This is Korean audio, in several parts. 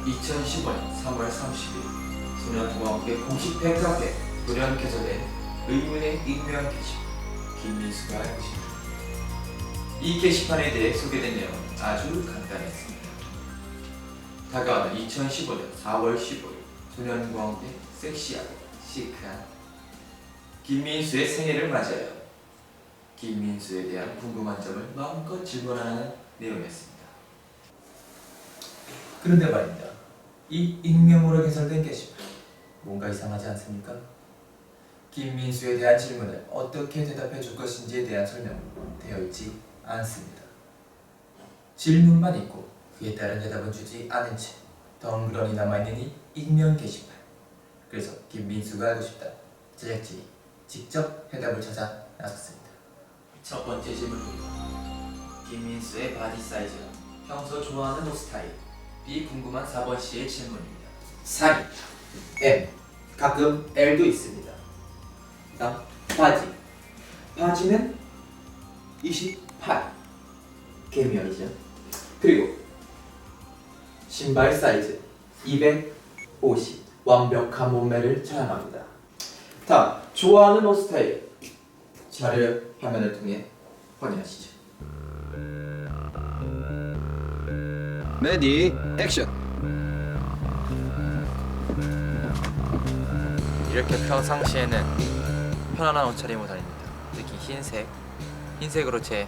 지난 2015년 3월 30일 소년통합계 공식 팬카페 돌연 개설된 의문의 익명 게시판 김민수가 싶다. 이 게시판에 대해 소개된 내용은 아주 간단했습니다. 다가오는 2015년 4월 15일 소년공학계 섹시하고 시크한 김민수의 생일을 맞아요. 김민수에 대한 궁금한 점을 마음껏 질문하는 내용이었습니다. 그런데 말입니다. 이 익명으로 개설된 게시판 뭔가 이상하지 않습니까? 김민수에 대한 질문을 어떻게 대답해 줄 것인지에 대한 설명은 되어 있지 않습니다. 질문만 있고 그에 따른 대답은 주지 않은 채 덩그러니 남아있는 이 익명 게시판 그래서 김민수가 알고 싶다 제작진이 직접 해답을 찾아 나섰습니다. 첫 번째 질문입니다. 김민수의 바디 사이즈와 평소 좋아하는 옷 스타일 이 궁금한 4번 씨의 질문입니다. 3. M 가끔 L도 있습니다. 다음 바지 바지는 28 개면이죠. 그리고 신발 사이즈 250 완벽한 몸매를 자랑합니다. 다음 좋아하는 옷 스타일 자료 화면을 통해 확인하시죠. 레디 액션 이렇게 평상시에는 편안한 옷차림으로 다닙니다. 특히 흰색, 흰색으로 제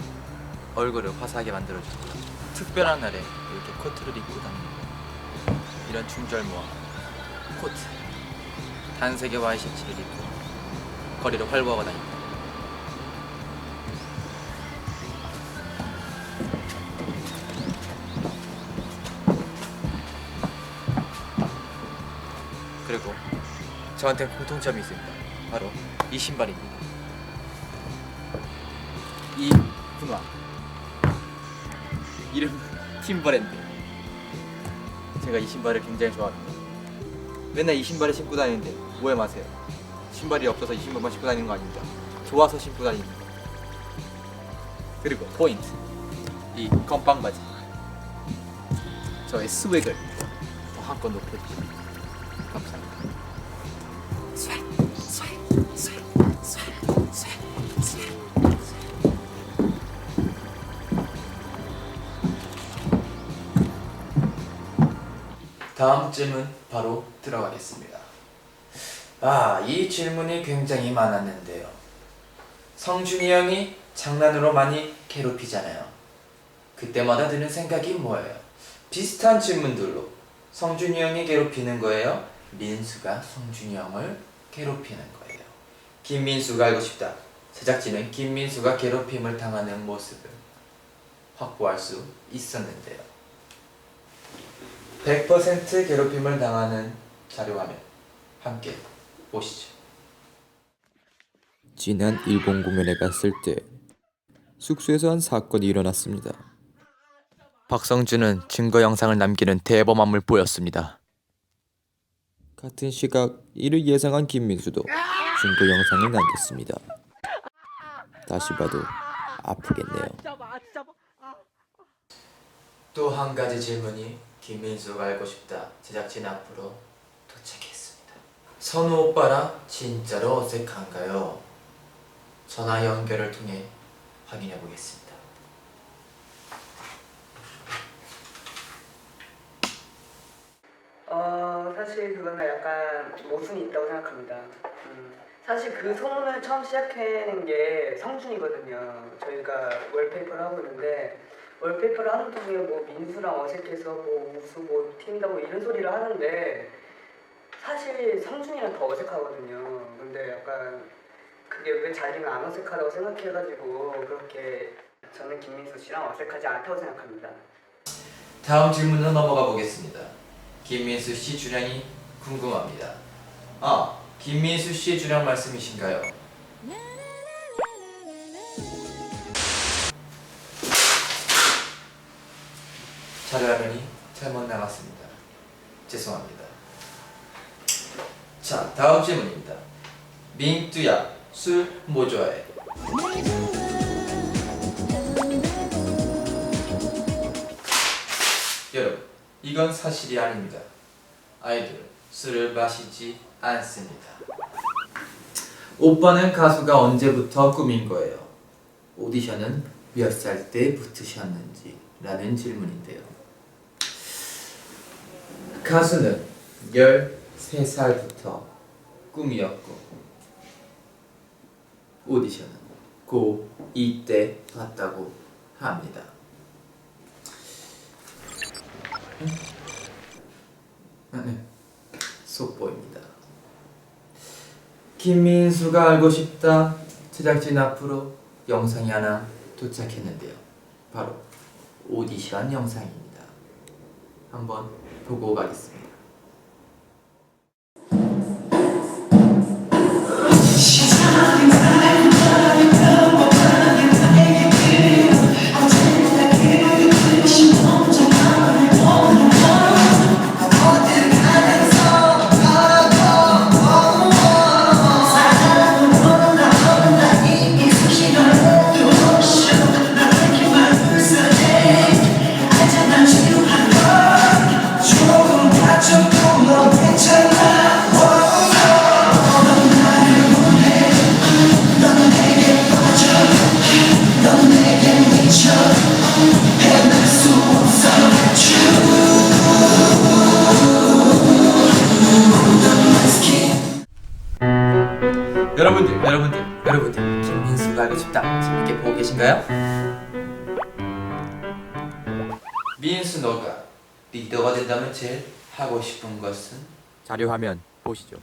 얼굴을 화사하게 만들어주고요. 특별한 날에 이렇게 코트를 입고 다닙니다. 이런 중절모와 코트, 단색의 와이셔츠를 입고 거리를 활보하고 다닙니다. 저한테 공통점이 있습니다. 바로 이 신발입니다. 이 분화 이름 팀버랜드. 제가 이 신발을 굉장히 좋아합니다. 맨날 이 신발을 신고 다니는데 오해 마세요. 신발이 없어서 이 신발만 신고 다니는 거 아닙니다. 좋아서 신고 다닙니다. 그리고 포인트 이 건빵 바지 저의 스웩을 더 한껏 높여주십니다. 감사합니다. 다음 질문 바로 들어가겠습니다. 아, 이 질문이 굉장히 많았는데요. 성준이 형이 장난으로 많이 괴롭히잖아요. 그때마다 드는 생각이 뭐예요? 비슷한 질문들로 성준이 형이 괴롭히는 거예요? 민수가 성준이 형을 괴롭히는 거예요. 김민수가 알고 싶다. 제작진은 김민수가 괴롭힘을 당하는 모습을 확보할 수 있었는데요. 100% 괴롭힘을 당하는 자료화면 함께 보시죠. 지난 일본 공연에 갔을 때 숙소에서 한 사건이 일어났습니다. 박성준은 증거 영상을 남기는 대범함을 보였습니다. 같은 시각 이를 예상한 김민수도 증거 영상을 남겼습니다. 다시 봐도 아프겠네요. 또 한 가지 질문이 김민수가 알고 싶다 제작진 앞으로 도착했습니다. 선우 오빠랑 진짜로 어색한가요? 전화 연결을 통해 확인해 보겠습니다. 어 사실 그거는 약간 모순이 있다고 생각합니다. 음, 사실 그 소문을 처음 시작해낸 게 성준이거든요. 저희가 월페이퍼를 하고 있는데 월페이퍼를 하는 도중에 뭐 민수랑 어색해서 뭐 우수 뭐 팀이다 뭐 이런 소리를 하는데 사실 성준이랑 더 어색하거든요. 근데 약간 그게 왜 자기는 안 어색하다고 생각해가지고 그렇게 저는 김민수 씨랑 어색하지 않다고 생각합니다. 다음 질문으로 넘어가 보겠습니다. 김민수 씨 주량이 궁금합니다. 아, 김민수 씨의 주량 말씀이신가요? 자료화면이 잘못 나갔습니다. 죄송합니다. 자, 다음 질문입니다. 민뚜야, 술 뭐 좋아해? 여러분, 이건 사실이 아닙니다. 아이들은 술을 마시지 않습니다. 오빠는 가수가 언제부터 꿈인 거예요? 오디션은 몇 살 때 붙으셨는지? 라는 질문인데요. 가수는 13살부터 꿈이었고 오디션은 고2 때 봤다고 합니다. 아, 네. 속보입니다. 김민수가 알고 싶다. 제작진 앞으로 영상이 하나 도착했는데요. 바로 오디션 영상입니다. 한번 보고 가겠습니다. 알고 싶다. 재밌게 보고 계신가요? 민수 너가 리더가 된다면 제일 하고 싶은 것은? 자료 화면 보시죠.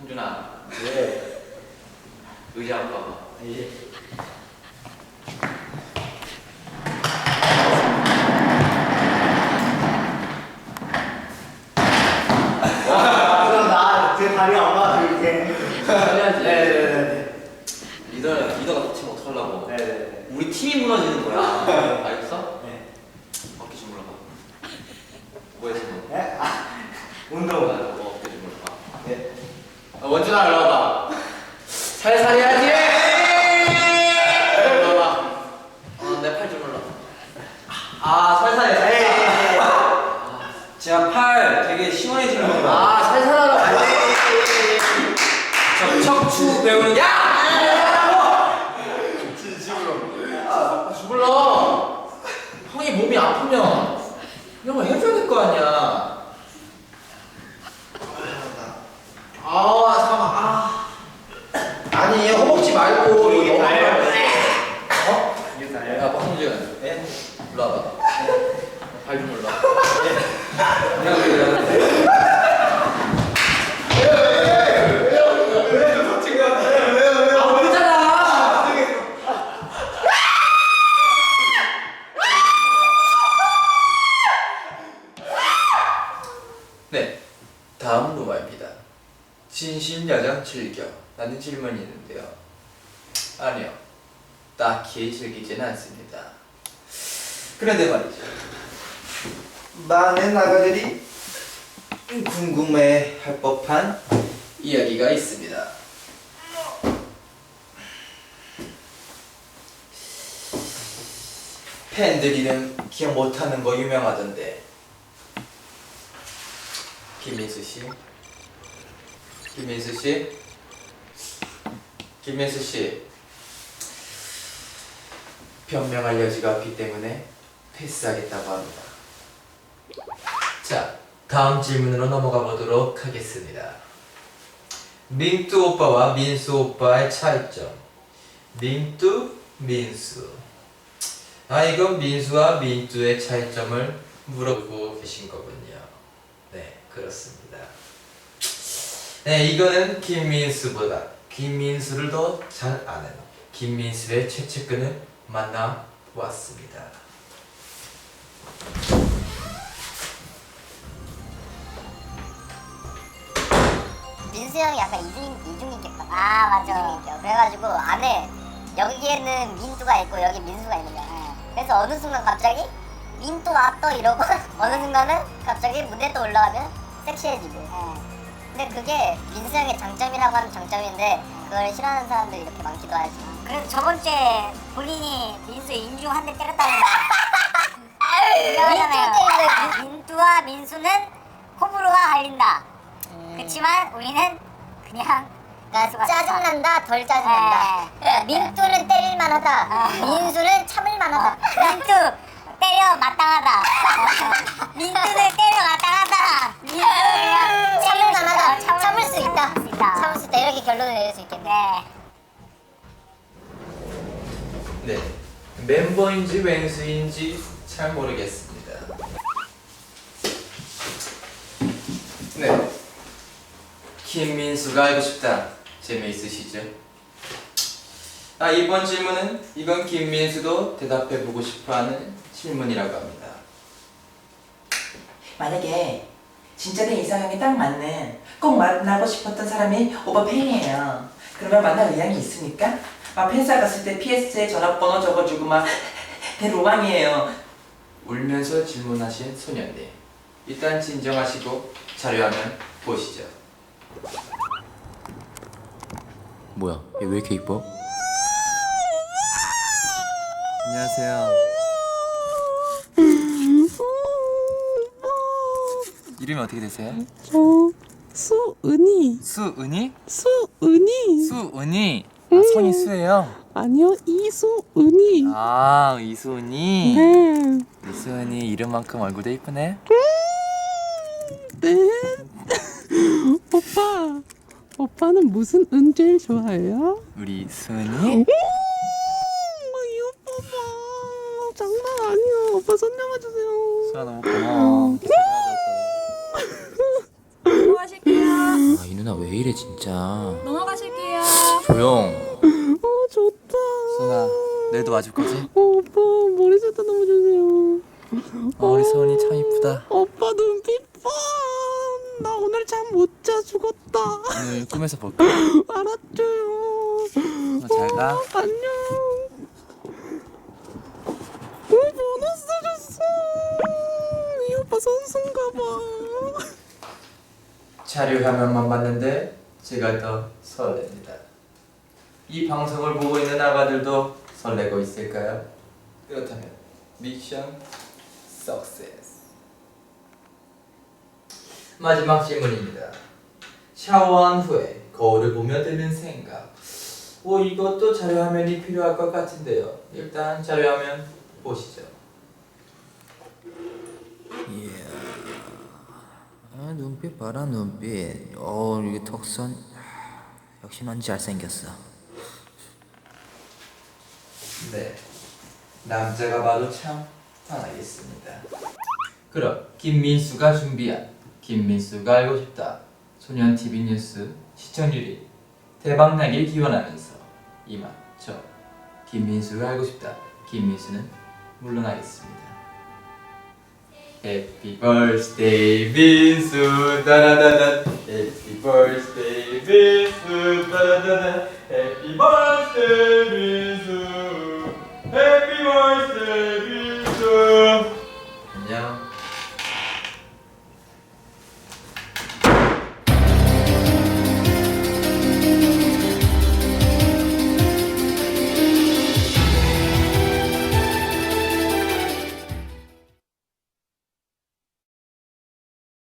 현준아. 왜? 의자 안 봐봐. 예. 그럼 나제 다리 안 맞아 이렇게. 해야지. 네네네. 리더, 리더가 놓치면 어떡하려고. 네네. 우리 팀이 무너지는 거야. 알겠어? 네. 어깨 좀 올라가. 뭐했어 너? 네? 아, 운동. 어, 어깨 좀 올라가. 네. 아, 원준아 일로 와봐. 살살 해야지. 일로 와봐. 어, 내 팔 좀 올라. 아, 살살 해. 살살. 제가 팔 되게 시원해지는 거 같아요. 아, 살살 하라고. 저 척추 배우는 야! 진심으로. 주불러. 형이 몸이 아프면 형을 해줘야 될 거 아니야. 아, 잠깐만. 아. 아니, 허벅지 말고 여기 이게 다예요? 어? 이게 야, 다예요? 박성준. 네. 일로 와봐. 발 좀 올라. 다음 로마입니다. 진심 여장 즐겨? 라는 질문이 있는데요. 아니요, 딱히 즐기지는 않습니다. 그런데 말이죠. 많은 아가들이 궁금해 할 법한 이야기가 있습니다. 팬들 이름 기억 못하는 거 유명하던데. 김민수 씨? 김민수 씨? 김민수 씨? 변명할 여지가 없기 때문에 패스하겠다고 합니다. 자, 다음 질문으로 넘어가 보도록 하겠습니다. 민뚜 오빠와 민수 오빠의 차이점. 민뚜, 민수. 아, 이건 민수와 민뚜의 차이점을 물어보고 계신 거군요. 네, 그렇습니다. 네, 이거는 김민수보다 김민수를 더 잘 아는 김민수의 최측근을 만나 보았습니다. 민수 형이 약간 이중 이중인격 같아. 아 맞아. 이중인격. 그래가지고 안에 여기에는 민뚜가 있고 여기 민수가 있는 거야. 그래서 어느 순간 갑자기 민뚜 왔어 이러고 어느 순간은 갑자기 무대 또 올라가면 섹시해지고. 근데 그게 민수 형의 장점이라고 하면 장점인데 그걸 싫어하는 사람들이 이렇게 많기도 하지. 그래서 저번 주에 본인이 민수 인중 한 대 때렸다는 민뚜 민뚜와 민수는 호불호가 갈린다. 그렇지만 우리는 그냥 그러니까 짜증난다 덜 짜증난다. 민뚜는 때릴만하다. 민수는 참을만하다. 민뚜 때려 마땅하다. 민뚜는 때려 마땅하다. 민수 그냥 참을만하다. 참을 수 있다. 참을 수 있다. 이렇게 결론을 내릴 수 있겠네. 네. 멤버인지 왼수인지 잘 모르겠습니다. 네. 김민수가 알고 싶다. 재미있으시죠? 아, 이번 질문은 이건 김민수도 대답해보고 싶어하는 질문이라고 합니다. 만약에 진짜 내 이상형이 딱 맞는 꼭 만나고 싶었던 사람이 오빠 팬이에요. 그러면 만날 의향이 있습니까? 막 팬사 갔을 때 PS에 전화번호 적어주고 막 대로망이에요. 울면서 질문하신 소년님. 일단 진정하시고 자료화면 보시죠. 뭐야 얘 왜 이렇게 이뻐? 안녕하세요. 이름이 어떻게 되세요? 저 수은이 수은이? 수은이 수은이. 아, 성이 수예요. 아니요 이수은이 아 이수은이. 네. 이수은이 이름만큼 얼굴도 이쁘네. 네 오빠 오빠는 무슨 은 제일 좋아해요? 우리 수은이. 오, 이 오빠 봐 장난 아니야 오빠 손 잡아주세요 수아 너무 고마워. 아이 누나 왜 이래 진짜 넘어가실게요. 조용. 어 좋다 수아 내일도 와줄 거지? 어, 오빠 머리숱도 너무 주세요 어, 우리 수은이 참 이쁘다. 오빠 눈빛 봐나 오늘 자 죽었다 오늘 꿈에서 볼까? 알았죠요 어, 잘 가. 어, 안녕. 오, 보너스 줬어. 이 오빠 선수인가 봐. 자료 화면만 봤는데 제가 더 설렙니다. 이 방송을 보고 있는 아가들도 설레고 있을까요? 그렇다면 미션 석세스. 마지막 질문입니다. 샤워한 후에 거울을 보며 드는 생각. 오 이것도 자료 화면이 필요할 것 같은데요. 일단 자료 화면 보시죠. 아 눈빛 봐라 눈빛 어 이게 턱선 역시 넌 잘생겼어 네. 남자가 봐도 참 화나겠습니다. 그럼 김민수가 준비한 김민수가 알고 싶다 소년 TV 뉴스 시청률이 대박나길 기원하면서 이만 저 김민수가 알고 싶다. 김민수는 물러나겠습니다. Happy birthday 민수. 다다다다. Happy birthday 민수. 다다다다. Happy birthday 민수. Happy birthday 민수